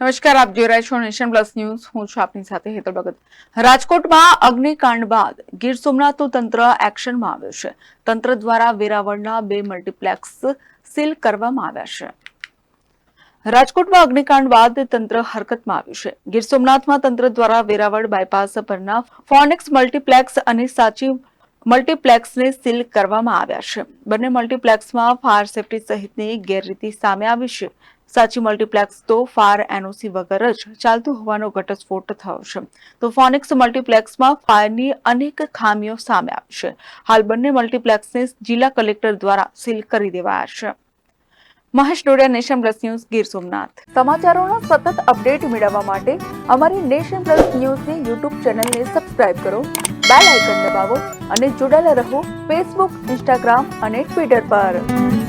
નમસ્કાર, આપ જોઈ રહ્યા છો નેશન પ્લસ ન્યૂઝ. હું છું આપની સાથે હેતલ ભગત. રાજકોટમાં અગ્નિકાંડ બાદ ગીર સોમનાથનું તંત્ર એક્શનમાં આવ્યું છે. તંત્ર દ્વારા વેરાવળના બે મલ્ટીપ્લેક્સ સીલ કરવામાં આવ્યા છે. રાજકોટમાં અગ્નિકાંડ બાદ તંત્ર હરકતમાં આવ્યું છે. ગીર સોમનાથમાં તંત્ર દ્વારા વેરાવળ બાયપાસ પરના ફોનેક્સ મલ્ટીપ્લેક્સ અને સાચી મલ્ટીપ્લેક્સને સીલ કરવામાં આવ્યા છે. બંને મલ્ટીપ્લેક્સમાં ફાયર સેફટી સહિતની ગેરરીતિ સામે આવી છે. સાચી મલ્ટીપ્લેક્સ તો ફાયર એનઓસી વગર જ ચાલતું હોવાનો ઘટસ્ફોટ થયો છે. તો ફોનિક્સ મલ્ટીપ્લેક્સમાં ફાયરની અનેક ખામીઓ સામે આવી છે. હાલ બંને મલ્ટીપ્લેક્સને જિલ્લા કલેક્ટર દ્વારા સીલ કરી દેવાયા છે. Mahesh Dodiya, Nation Plus News, Gir Somnath. સમાચારોના સતત અપડેટ મેળવવા માટે અમારી નેશન પ્લસ ન્યૂઝની યુટ્યુબ ચેનલને સબસ્ક્રાઇબ કરો, બેલ આઇકન દબાવો અને જોડાયેલા રહો ફેસબુક, ઇન્સ્ટાગ્રામ અને ટ્વિટર પર.